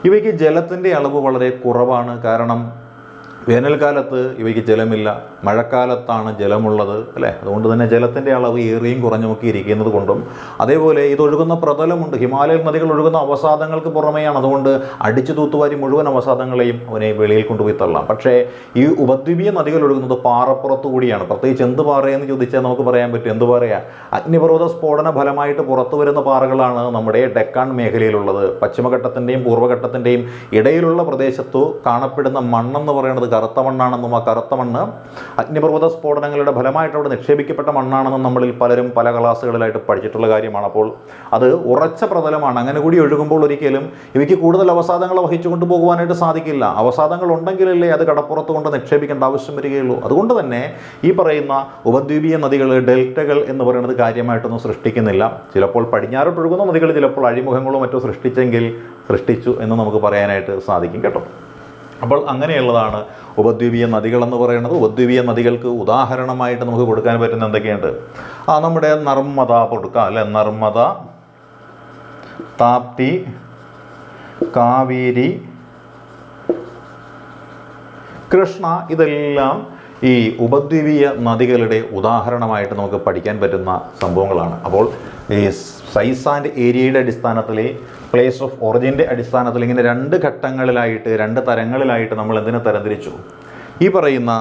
ഇവയ്ക്ക് ജലത്തിന്റെ അളവ് വളരെ കുറവാണ്. കാരണം വേനൽക്കാലത്ത് ഇവയ്ക്ക് ജലമില്ല. മഴക്കാലത്താണ് ജലമുള്ളത് അല്ലേ? അതുകൊണ്ട് തന്നെ ജലത്തിന്റെ അളവ് ഏറിയും കുറഞ്ഞുമൊക്കെ ഇരിക്കുന്നത് കൊണ്ടും. അതേപോലെ ഇതൊഴുകുന്ന പ്രതലമുണ്ട്. ഹിമാലയൻ നദികൾ ഒഴുകുന്ന അവസാദങ്ങൾക്ക് പുറമെയാണ്. അതുകൊണ്ട് അടിച്ചു തൂത്തുവാരി മുഴുവൻ അവസാദങ്ങളെയും അവനെ വെളിയിൽ കൊണ്ടുപോയി തള്ളാം. പക്ഷേ ഈ ഉപദ്വീപീയ നദികൾ ഒഴുകുന്നത് പാറപ്പുറത്തു കൂടിയാണ്. പ്രത്യേകിച്ച് എന്ത് പാറയെന്ന് ചോദിച്ചാൽ നമുക്ക് പറയാൻ പറ്റും. എന്ത് പറയാ? അഗ്നിപർവത സ്ഫോടന ഫലമായിട്ട് പുറത്തു വരുന്ന പാറകളാണ് നമ്മുടെ ഡെക്കാൻ മേഖലയിലുള്ളത്. പശ്ചിമഘട്ടത്തിന്റെയും പൂർവഘട്ടത്തിന്റെയും ഇടയിലുള്ള പ്രദേശത്തു കാണപ്പെടുന്ന മണ്ണെന്ന് പറയുന്നത് കറുത്ത മണ്ണാണെന്നും ആ കറുത്ത മണ്ണ് അഗ്നിപർവത സ്ഫോടനങ്ങളുടെ ഫലമായിട്ട് അവിടെ നിക്ഷേപിക്കപ്പെട്ട മണ്ണാണെന്നും നമ്മളിൽ പലരും പല ക്ലാസ്സുകളിലായിട്ട് പഠിച്ചിട്ടുള്ള കാര്യമാണ്. അപ്പോൾ അത് ഉറച്ച പ്രതലമാണ്. അങ്ങനെ കൂടി ഒഴുകുമ്പോൾ ഒരിക്കലും ഇവയ്ക്ക് കൂടുതൽ അവസാദങ്ങൾ വഹിച്ചു കൊണ്ടുപോകുവാനായിട്ട് സാധിക്കില്ല. അവസാദങ്ങൾ ഉണ്ടെങ്കിലല്ലേ അത് കടപ്പുറത്ത് കൊണ്ട് നിക്ഷേപിക്കേണ്ട ആവശ്യം വരികയുള്ളൂ. അതുകൊണ്ട് തന്നെ ഈ പറയുന്ന ഉപദ്വീപീയ നദികൾ ഡെൽറ്റകൾ എന്ന് പറയുന്നത് കാര്യമായിട്ടൊന്നും സൃഷ്ടിക്കുന്നില്ല. ചിലപ്പോൾ പടിഞ്ഞാറോട്ടൊഴുകുന്ന നദികൾ ചിലപ്പോൾ അഴിമുഖങ്ങളോ മറ്റോ സൃഷ്ടിച്ചെങ്കിൽ സൃഷ്ടിച്ചു എന്ന് നമുക്ക് പറയാനായിട്ട് സാധിക്കും കേട്ടോ. അപ്പോൾ അങ്ങനെയുള്ളതാണ് ഉപദ്വീപീയ നദികൾ എന്ന് പറയുന്നത്. ഉപദ്വീപീയ നദികൾക്ക് ഉദാഹരണമായിട്ട് നമുക്ക് കൊടുക്കാൻ പറ്റുന്ന എന്തൊക്കെയുണ്ട്? ആ നമ്മുടെ നർമ്മദ കൊടുക്കാം അല്ലെ? നർമ്മദ താപ്തി കാവേരി കൃഷ്ണ ഇതെല്ലാം ഈ ഉപദ്വീപീയ നദികളുടെ ഉദാഹരണമായിട്ട് നമുക്ക് പഠിക്കാൻ പറ്റുന്ന സംഭവങ്ങളാണ്. അപ്പോൾ ഈ സൈസ് ആൻഡ് ഏരിയയുടെ അടിസ്ഥാനത്തിൽ പ്ലേസ് ഓഫ് ഒറിജിന്റെ അടിസ്ഥാനത്തിൽ ഇങ്ങനെ രണ്ട് ഘട്ടങ്ങളിലായിട്ട് രണ്ട് തരങ്ങളിലായിട്ട് നമ്മൾ എന്തിനെ തരംതിരിച്ചു? ഈ പറയുന്ന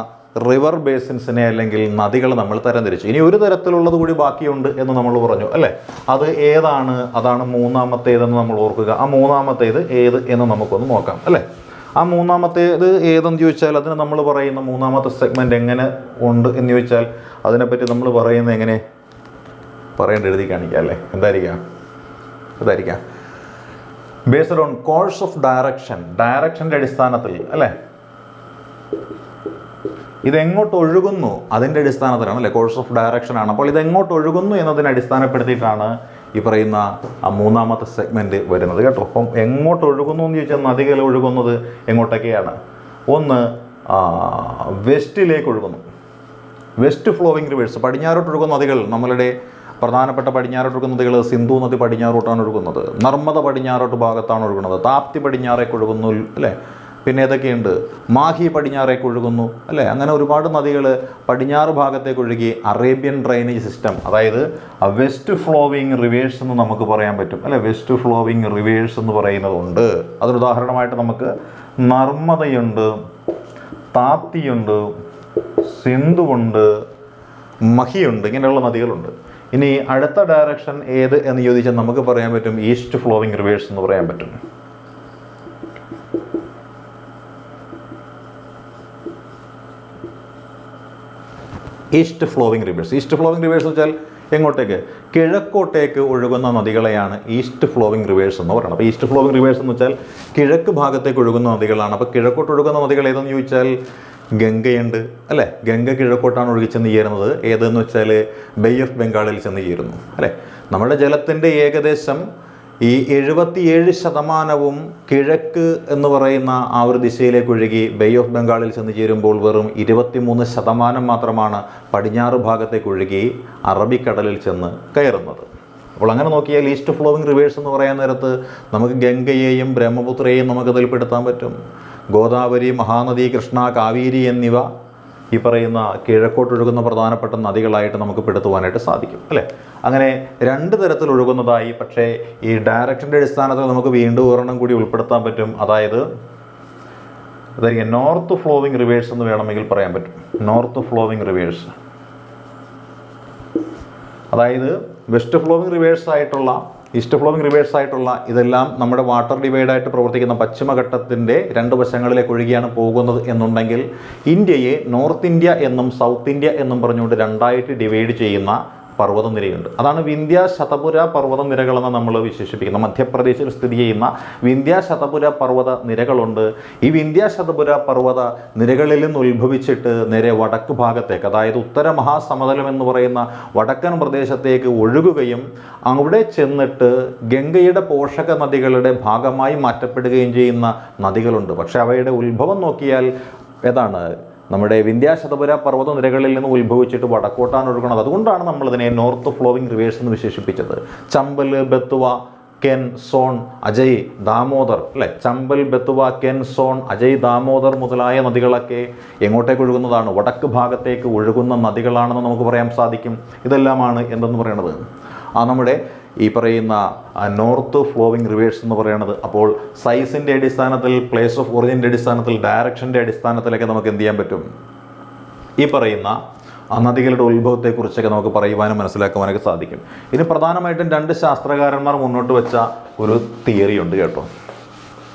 റിവർ ബേസിൻസിനെ അല്ലെങ്കിൽ നദികൾ നമ്മൾ തരംതിരിച്ചു. ഇനി ഒരു തരത്തിലുള്ളത് കൂടി ബാക്കിയുണ്ട് എന്ന് നമ്മൾ പറഞ്ഞു അല്ലേ? അത് ഏതാണ്? അതാണ് മൂന്നാമത്തേതെന്ന് നമ്മൾ ഓർക്കുക. ആ മൂന്നാമത്തേത് ഏത് എന്ന് നമുക്കൊന്ന് നോക്കാം അല്ലേ? ആ മൂന്നാമത്തേത് ഏതെന്ന് ചോദിച്ചാൽ അതിന് നമ്മൾ പറയുന്ന മൂന്നാമത്തെ സെഗ്മെന്റ് എങ്ങനെ ഉണ്ട് എന്ന് ചോദിച്ചാൽ അതിനെപ്പറ്റി നമ്മൾ പറയുന്നത് എങ്ങനെ? പറയേണ്ട എഴുതി കാണിക്കാം അല്ലേ? എന്തായിരിക്കാം? എന്തായിരിക്കാം based on course of direction ഡയറക്ഷന്റെ അടിസ്ഥാനത്തിൽ അല്ലേ? ഇതെങ്ങോട്ട് ഒഴുകുന്നു അതിന്റെ അടിസ്ഥാനത്തിലാണ് അല്ലേ? കോഴ്സ് ഓഫ് ഡയറക്ഷൻ ആണ്. അപ്പോൾ ഇതെങ്ങോട്ട് ഒഴുകുന്നു എന്നതിനെ അടിസ്ഥാനപ്പെടുത്തിയിട്ടാണ് ഈ പറയുന്ന ആ മൂന്നാമത്തെ സെഗ്മെന്റ് വരുന്നത് കേട്ടോ. അപ്പം എങ്ങോട്ട് ഒഴുകുന്നു എന്ന് ചോദിച്ചാൽ നദികൾ ഒഴുകുന്നത് എങ്ങോട്ടൊക്കെയാണ്? ഒന്ന് വെസ്റ്റിലേക്ക് ഒഴുകുന്നു. വെസ്റ്റ് ഫ്ലോവിങ് റിവേഴ്സ് പടിഞ്ഞാറോട്ട് ഒഴുകുന്ന നദികൾ നമ്മളുടെ പ്രധാനപ്പെട്ട പടിഞ്ഞാറോട്ട് ഒഴുകുന്ന നദികൾ സിന്ധു നദി പടിഞ്ഞാറോട്ടാണ് ഒഴുകുന്നത്. നർമ്മദ പടിഞ്ഞാറോട്ട് ഭാഗത്താണ് ഒഴുകുന്നത്. താപ്തി പടിഞ്ഞാറേക്ക് ഒഴുകുന്നു അല്ലേ? പിന്നെ ഏതൊക്കെയുണ്ട്? മാഹി പടിഞ്ഞാറേക്ക് ഒഴുകുന്നു അല്ലേ? അങ്ങനെ ഒരുപാട് നദികൾ പടിഞ്ഞാറ് ഭാഗത്തേക്ക് ഒഴുകി അറേബ്യൻ ഡ്രൈനേജ് സിസ്റ്റം അതായത് വെസ്റ്റ് ഫ്ലോവിങ് റിവേഴ്സ് എന്ന് നമുക്ക് പറയാൻ പറ്റും അല്ലെ? വെസ്റ്റ് ഫ്ലോവിങ് റിവേഴ്സ് എന്ന് പറയുന്നതുണ്ട്. അതിനുദാഹരണമായിട്ട് നമുക്ക് നർമ്മദയുണ്ട് താപ്തിയുണ്ട് സിന്ധുവുണ്ട് മഹിയുണ്ട് ഇങ്ങനെയുള്ള നദികളുണ്ട്. ഇനി അടുത്ത ഡയറക്ഷൻ ഏത് എന്ന് ചോദിച്ചാൽ നമുക്ക് പറയാൻ പറ്റും ഈസ്റ്റ് ഫ്ലോവിങ് റിവേഴ്സ് എന്ന് പറയാൻ പറ്റും. East flowing rivers east flowing rivers എന്ന് വെച്ചാൽ എങ്ങോട്ടേക്ക്? കിഴക്കോട്ടേക്ക് ഒഴുകുന്ന നദികളെയാണ് ഈസ്റ്റ് ഫ്ലോവിങ് റിവേഴ്സ് എന്ന് പറയുന്നത്. അപ്പോൾ ഈസ്റ്റ് ഫ്ലോവിങ് റിവേഴ്സ് എന്ന് വെച്ചാൽ കിഴക്ക് ഭാഗത്തേക്ക് ഒഴുകുന്ന നദികളാണ്. അപ്പോൾ കിഴക്കോട്ട് ഒഴുകുന്ന നദികൾ ഏതെന്ന് ചോദിച്ചാൽ ഗംഗയുണ്ട്. അല്ലേ? ഗംഗ കിഴക്കോട്ടാണ് ഒഴുകി ചെന്ന് ചേരുന്നത്. ഏതെന്ന് വെച്ചാൽ ബേ ഓഫ് ബംഗാളിൽ ചെന്ന് ചേരുന്നു. അല്ലേ? നമ്മുടെ ജലത്തിന്റെ ഏകദേശം ഈ എഴുപത്തിയേഴ് ശതമാനവും കിഴക്ക് എന്ന് പറയുന്ന ആ ഒരു ദിശയിലേക്ക് ഒഴുകി ബേ ഓഫ് ബംഗാളിൽ ചെന്ന് ചേരുമ്പോൾ വെറും ഇരുപത്തിമൂന്ന് ശതമാനം മാത്രമാണ് പടിഞ്ഞാറ് ഭാഗത്തേക്ക് ഒഴുകി അറബിക്കടലിൽ ചെന്ന് കയറുന്നത്. അപ്പോൾ അങ്ങനെ നോക്കിയാൽ ഈസ്റ്റ് ഫ്ലോവിങ് റിവേഴ്സ് എന്ന് പറയാൻ നേരത്ത് നമുക്ക് ഗംഗയെയും ബ്രഹ്മപുത്രയെയും നമുക്ക് പെടുത്താൻ പറ്റും. ഗോദാവരി മഹാനദി കൃഷ്ണ കാവേരി എന്നിവ ഈ പറയുന്ന കിഴക്കോട്ടൊഴുകുന്ന പ്രധാനപ്പെട്ട നദികളായിട്ട് നമുക്ക് പെടുത്തുവാനായിട്ട് സാധിക്കും അല്ലേ? അങ്ങനെ രണ്ട് തരത്തിൽ ഒഴുകുന്നതായി പക്ഷേ ഈ ഡയറക്ഷന്റെ അടിസ്ഥാനത്തിൽ നമുക്ക് വീണ്ടും ഒരെണ്ണം കൂടി ഉൾപ്പെടുത്താൻ പറ്റും. അതായത് അതായിരിക്കും നോർത്ത് ഫ്ലോവിങ് റിവേഴ്സ് എന്ന് വേണമെങ്കിൽ പറയാൻ പറ്റും. നോർത്ത് ഫ്ലോവിങ് റിവേഴ്സ് അതായത് വെസ്റ്റ് ഫ്ലോവിങ് റിവേഴ്സ് ആയിട്ടുള്ള ഈസ്റ്റ് ഫ്ലോയിങ് റിവേഴ്സ് ആയിട്ടുള്ള ഇതെല്ലാം നമ്മുടെ വാട്ടർ ഡിവൈഡായിട്ട് പ്രവർത്തിക്കുന്ന പശ്ചിമഘട്ടത്തിന്റെ രണ്ട് വശങ്ങളിലേക്ക് ഒഴുകിയാണ് പോകുന്നത് എന്നുണ്ടെങ്കിൽ ഇന്ത്യയെ നോർത്ത് ഇന്ത്യ എന്നും സൗത്ത് ഇന്ത്യ എന്നും പറഞ്ഞുകൊണ്ട് രണ്ടായിട്ട് ഡിവൈഡ് ചെയ്യുന്ന പർവതനിരയുണ്ട് അതാണ് വിന്ധ്യ ശതപുര പർവത നിരകളെന്ന് നമ്മൾ വിശേഷിപ്പിക്കുന്നത് മധ്യപ്രദേശിൽ സ്ഥിതി ചെയ്യുന്ന വിന്ധ്യ ശതപുര പർവത നിരകളുണ്ട്. ഈ വിന്ധ്യ ശതപുര പർവത നിരകളിൽ നിന്ന് ഉത്ഭവിച്ചിട്ട് നേരെ വടക്ക് ഭാഗത്തേക്ക് അതായത് ഉത്തര മഹാസമതലം എന്ന് പറയുന്ന വടക്കൻ പ്രദേശത്തേക്ക് ഒഴുകുകയും അവിടെ ചെന്നിട്ട് ഗംഗയുടെ പോഷക നദികളുടെ ഭാഗമായി മാറ്റപ്പെടുകയും ചെയ്യുന്ന നദികളുണ്ട്. പക്ഷേ അവയുടെ ഉത്ഭവം നോക്കിയാൽ ഏതാണ്? നമ്മുടെ വിന്ധ്യാശതപുര പർവത നിരകളിൽ നിന്ന് ഉത്ഭവിച്ചിട്ട് വടക്കോട്ടാണ് ഒഴുകുന്നത്. അതുകൊണ്ടാണ് നമ്മളതിനെ നോർത്ത് ഫ്ലോവിംഗ് റിവേഴ്സ് എന്ന് വിശേഷിപ്പിച്ചത്. ചമ്പൽ ബത്തുവ കെൻ സോൺ അജയ് ദാമോദർ അല്ലെ? ചമ്പൽ ബത്തുവ കെൻ സോൺ അജയ് ദാമോദർ മുതലായ നദികളൊക്കെ എങ്ങോട്ടേക്ക് ഒഴുകുന്നതാണ്? വടക്ക് ഭാഗത്തേക്ക് ഒഴുകുന്ന നദികളാണെന്ന് നമുക്ക് പറയാൻ സാധിക്കും. ഇതെല്ലാമാണ് എന്തെന്ന് പറയണത് ആ നമ്മുടെ ഈ പറയുന്ന നോർത്ത് ഫ്ലോവിങ് റിവേഴ്സ് എന്ന് പറയുന്നത് അപ്പോൾ സൈസിന്റെ അടിസ്ഥാനത്തിൽ പ്ലേസ് ഓഫ് ഒറിജിന്റെ അടിസ്ഥാനത്തിൽ ഡയറക്ഷന്റെ അടിസ്ഥാനത്തിലൊക്കെ നമുക്ക് എന്ത് ചെയ്യാൻ പറ്റും? ഈ പറയുന്ന നദികളുടെ ഉത്ഭവത്തെക്കുറിച്ചൊക്കെ നമുക്ക് പറയുവാനും മനസ്സിലാക്കുവാനൊക്കെ സാധിക്കും. ഇനി പ്രധാനമായിട്ടും രണ്ട് ശാസ്ത്രകാരന്മാർ മുന്നോട്ട് വെച്ച ഒരു തിയറി ഉണ്ട് കേട്ടോ.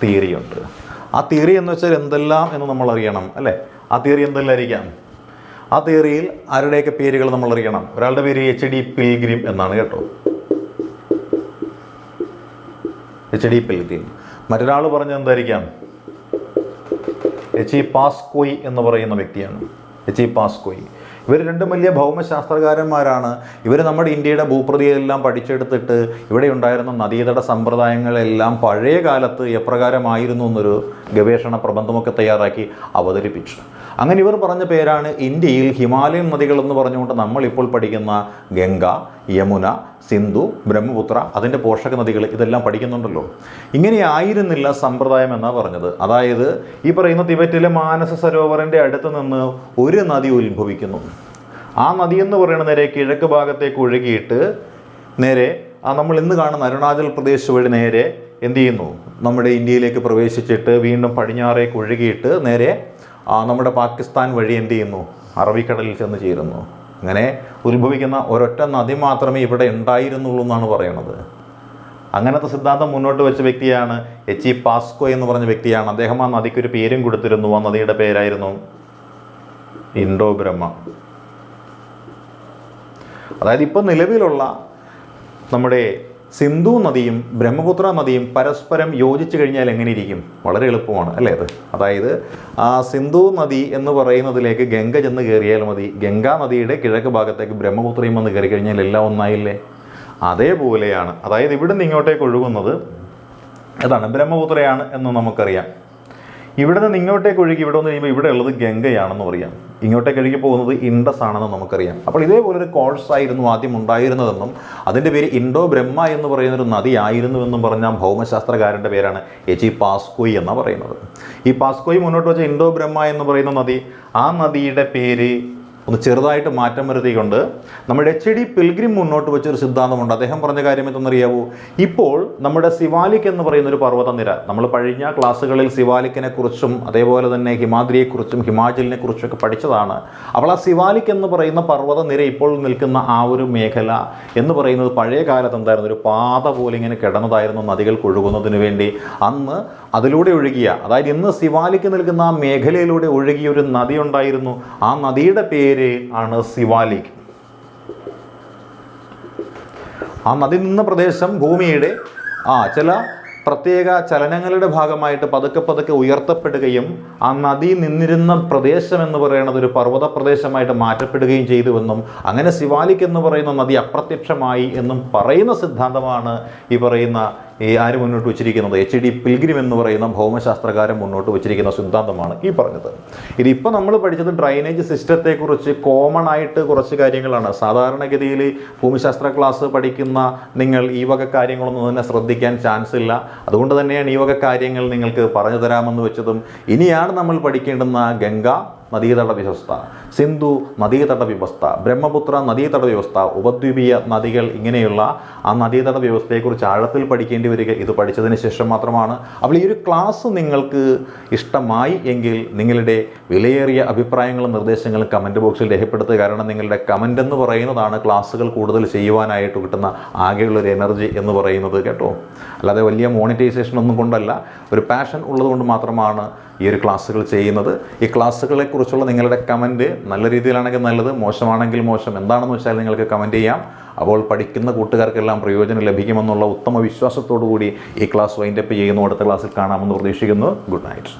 തിയറി ഉണ്ട്. ആ തിയറി എന്ന് വെച്ചാൽ എന്തെല്ലാം എന്ന് നമ്മൾ അറിയണം അല്ലേ? ആ തിയറി എന്തെല്ലാമായിരിക്കാം ആ തിയറിയിൽ ആരുടെയൊക്കെ പേരുകൾ നമ്മൾ അറിയണം? ഒരാളുടെ പേര് എച്ച് ഡി പിൽഗ്രിം എന്നാണ് കേട്ടോ. എച്ച് ഡി പിൽഗ്രിം മറ്റൊരാൾ പറഞ്ഞത് എന്തായിരിക്കാം? എച്ച് ഇ പാസ്കോയ് എന്ന് പറയുന്ന വ്യക്തിയാണ്. എച്ച് ഇ പാസ്കോയ് ഇവർ രണ്ടും വലിയ ഭൗമശാസ്ത്രകാരന്മാരാണ്. ഇവർ നമ്മുടെ ഇന്ത്യയുടെ ഭൂപ്രതിയെല്ലാം പഠിച്ചെടുത്തിട്ട് ഇവിടെ ഉണ്ടായിരുന്ന നദീതട സമ്പ്രദായങ്ങളെല്ലാം പഴയ കാലത്ത് എപ്രകാരമായിരുന്നു എന്നൊരു ഗവേഷണ പ്രബന്ധമൊക്കെ തയ്യാറാക്കി അവതരിപ്പിച്ചു. അങ്ങനെ ഇവർ പറഞ്ഞ പേരാണ് ഇന്ത്യയിൽ ഹിമാലയൻ നദികൾ എന്ന് പറഞ്ഞുകൊണ്ട് നമ്മളിപ്പോൾ പഠിക്കുന്ന ഗംഗ യമുന സിന്ധു ബ്രഹ്മപുത്ര അതിന്റെ പോഷക നദികൾ ഇതെല്ലാം പഠിക്കുന്നുണ്ടല്ലോ. ഇങ്ങനെ ആയിരുന്നില്ല സമ്പ്രദായം എന്നാണ് പറഞ്ഞത്. അതായത് ഈ പറയുന്ന തിബറ്റിലെ മാനസ സരോവറിന്റെ അടുത്ത് നിന്ന് ഒരു നദി ഉത്ഭവിക്കുന്നു. ആ നദി എന്ന് പറയുന്ന നേരെ കിഴക്ക് ഭാഗത്തേക്ക് ഒഴുകിയിട്ട് നേരെ ആ നമ്മൾ ഇന്ന് കാണുന്ന അരുണാചൽ പ്രദേശ് വഴി നേരെ എന്ത് ചെയ്യുന്നു? നമ്മുടെ ഇന്ത്യയിലേക്ക് പ്രവേശിച്ചിട്ട് വീണ്ടും പടിഞ്ഞാറേക്ക് ഒഴുകിയിട്ട് നേരെ നമ്മുടെ പാകിസ്ഥാൻ വഴി എന്ത് ചെയ്യുന്നു? അറബിക്കടലിൽ ചെന്ന് ചേരുന്നു. അങ്ങനെ ഉത്ഭവിക്കുന്ന ഒരൊറ്റ നദി മാത്രമേ ഇവിടെ ഉണ്ടായിരുന്നുള്ളൂ എന്നാണ് പറയുന്നത് അങ്ങനത്തെ സിദ്ധാന്തം മുന്നോട്ട് വെച്ച വ്യക്തിയാണ് എച്ച് ഇ പാസ്കോ എന്ന് പറഞ്ഞ വ്യക്തിയാണ്. അദ്ദേഹം ആ നദിക്ക് ഒരു പേരും കൊടുത്തിരുന്നു. ആ നദിയുടെ പേരായിരുന്നു ഇൻഡോ ബ്രഹ്മ അതായത് ഇപ്പോൾ നിലവിലുള്ള നമ്മുടെ സിന്ധു നദിയും ബ്രഹ്മപുത്ര നദിയും പരസ്പരം യോജിച്ചു കഴിഞ്ഞാൽ എങ്ങനെ ഇരിക്കും വളരെ എളുപ്പമാണ് അല്ലേ അത്? അതായത് ആ സിന്ധു നദി എന്ന് പറയുന്നതിലേക്ക് ഗംഗ ചെന്ന് കയറിയാൽ മതി. ഗംഗാ നദിയുടെ കിഴക്ക് ഭാഗത്തേക്ക് ബ്രഹ്മപുത്രയും വന്ന് കയറി കഴിഞ്ഞാൽ എല്ലാം ഒന്നായില്ലേ? അതേപോലെയാണ്. അതായത് ഇവിടുന്ന് ഇങ്ങോട്ടേക്ക് ഒഴുകുന്നത് അതാണ് ബ്രഹ്മപുത്രയാണ് എന്ന് നമുക്കറിയാം. ഇവിടുന്ന് ഇങ്ങോട്ടേക്ക് ഒഴുകി ഇവിടെ വന്ന് കഴിയുമ്പോൾ ഇവിടെ ഉള്ളത് ഗംഗയാണെന്ന് പറയാം. ഇങ്ങോട്ടേക്ക് ഒഴുകി പോകുന്നത് ഇൻഡസ് ആണെന്ന് നമുക്കറിയാം. അപ്പോൾ ഇതേപോലെ ഒരു കോഴ്സ് ആയിരുന്നു ആദ്യം ഉണ്ടായിരുന്നതെന്നും അതിന്റെ പേര് ഇൻഡോ ബ്രഹ്മ എന്ന് പറയുന്ന ഒരു നദി ആയിരുന്നുവെന്നും പറഞ്ഞ ഭൗമശാസ്ത്രകാരന്റെ പേരാണ് എച്ച് പാസ്കോയി എന്നാണ് പറയുന്നത്. ഈ പാസ്കോയി മുന്നോട്ട് വെച്ച ഇൻഡോ ബ്രഹ്മ എന്ന് പറയുന്ന നദി ആ നദിയുടെ പേര് ഒന്ന് ചെറുതായിട്ട് മാറ്റം വരുത്തിക്കൊണ്ട് നമ്മുടെ എച്ച് ഡി പിൽഗ്രിം മുന്നോട്ട് വെച്ചൊരു സിദ്ധാന്തമുണ്ട്. അദ്ദേഹം പറഞ്ഞ കാര്യം എന്തെന്നറിയാവൂ? ഇപ്പോൾ നമ്മുടെ സിവാലിക് എന്ന് പറയുന്ന ഒരു പർവതനിര നമ്മൾ കഴിഞ്ഞ ക്ലാസ്സുകളിൽ സിവാലിക്കിനെ കുറിച്ചും അതേപോലെ തന്നെ ഹിമാദ്രിയെക്കുറിച്ചും ഹിമാചലിനെ കുറിച്ചും ഒക്കെ പഠിച്ചതാണ്. അപ്പോൾ ആ സിവാലിക് എന്ന് പറയുന്ന പർവതനിര ഇപ്പോൾ നിൽക്കുന്ന ആ ഒരു മേഖല എന്ന് പറയുന്നത് പഴയ കാലത്ത് എന്തായിരുന്നു? ഒരു പാത പോലെ ഇങ്ങനെ കിടന്നതായിരുന്നു നദികൾ ഒഴുകുന്നതിന് വേണ്ടി. അന്ന് അതിലൂടെ ഒഴുകിയ അതായത് ഇന്ന് സിവാലിക്ക് നിൽക്കുന്ന ആ മേഖലയിലൂടെ ഒഴുകിയ ഒരു നദി ഉണ്ടായിരുന്നു. ആ നദിയുടെ പേര് ആണ് സിവാലിക് ആ നദി നിന്ന പ്രദേശം ഭൂമിയുടെ ആ ചില പ്രത്യേക ചലനങ്ങളുടെ ഭാഗമായിട്ട് പതുക്കെ പതുക്കെ ഉയർത്തപ്പെടുകയും ആ നദി നിന്നിരുന്ന പ്രദേശം എന്ന് പറയുന്നത് ഒരു പർവത പ്രദേശമായിട്ട് മാറ്റപ്പെടുകയും ചെയ്തുവെന്നും അങ്ങനെ ശിവാലിക് എന്ന് പറയുന്ന നദി അപ്രത്യക്ഷമായി എന്നും പറയുന്ന സിദ്ധാന്തമാണ് ഈ പറയുന്ന ഈ ആര് മുന്നോട്ട് വെച്ചിരിക്കുന്നത്? എച്ച് ഡി പിൽഗ്രിം എന്ന് പറയുന്ന ഭൗമശാസ്ത്രകാരൻ മുന്നോട്ട് വെച്ചിരിക്കുന്ന സിദ്ധാന്തമാണ് ഈ പറഞ്ഞത്. ഇതിപ്പോൾ നമ്മൾ പഠിച്ചത് ഡ്രൈനേജ് സിസ്റ്റത്തെക്കുറിച്ച് കോമൺ ആയിട്ട് കുറച്ച് കാര്യങ്ങളാണ്. സാധാരണഗതിയിൽ ഭൂമിശാസ്ത്ര ക്ലാസ് പഠിക്കുന്ന നിങ്ങൾ ഈ വക കാര്യങ്ങളൊന്നും തന്നെ ശ്രദ്ധിക്കാൻ ചാൻസ് ഇല്ല. അതുകൊണ്ട് തന്നെയാണ് ഈ വക കാര്യങ്ങൾ നിങ്ങൾക്ക് പറഞ്ഞു തരാമെന്ന് വെച്ചതും ഇനിയാണ് നമ്മൾ പഠിക്കേണ്ടുന്ന ഗംഗ നദീതട വ്യവസ്ഥ സിന്ധു നദീതട വ്യവസ്ഥ ബ്രഹ്മപുത്ര നദീതട വ്യവസ്ഥ ഉപദ്വീപീയ നദികൾ ഇങ്ങനെയുള്ള ആ നദീതട വ്യവസ്ഥയെക്കുറിച്ച് ആഴത്തിൽ പഠിക്കേണ്ടി വരിക ഇത് പഠിച്ചതിന് ശേഷം മാത്രമാണ്. അപ്പോൾ ഈ ഒരു ക്ലാസ് നിങ്ങൾക്ക് ഇഷ്ടമായി എങ്കിൽ നിങ്ങളുടെ വിലയേറിയ അഭിപ്രായങ്ങളും നിർദ്ദേശങ്ങളും കമന്റ് ബോക്സിൽ രേഖപ്പെടുത്തുക. കാരണം നിങ്ങളുടെ കമന്റ് എന്ന് പറയുന്നതാണ് ക്ലാസ്സുകൾ കൂടുതൽ ചെയ്യുവാനായിട്ട് കിട്ടുന്ന ആകെയുള്ളൊരു എനർജി എന്ന് പറയുന്നത് കേട്ടോ. അല്ലാതെ വലിയ മോണിറ്റൈസേഷൻ ഒന്നും കൊണ്ടല്ല ഒരു പാഷൻ ഉള്ളതുകൊണ്ട് മാത്രമാണ് ഈ ഒരു ക്ലാസ്സുകൾ ചെയ്യുന്നത്. ഈ ക്ലാസ്സുകളെ കുറിച്ചുള്ള നിങ്ങളുടെ കമന്റ് നല്ല രീതിയിലാണെങ്കിൽ നല്ലത് മോശമാണെങ്കിൽ മോശം. എന്താണെന്ന് വെച്ചാൽ നിങ്ങൾക്ക് കമന്റ് ചെയ്യാം. അപ്പോൾ പഠിക്കുന്ന കൂട്ടുകാർക്കെല്ലാം പ്രയോജനം ലഭിക്കുമെന്നുള്ള ഉത്തമ വിശ്വാസത്തോടു കൂടി ഈ ക്ലാസ് വൈൻഡപ്പ് ചെയ്യുന്നു. അടുത്ത ക്ലാസ്സിൽ കാണാമെന്ന് പ്രതീക്ഷിക്കുന്നു. Good night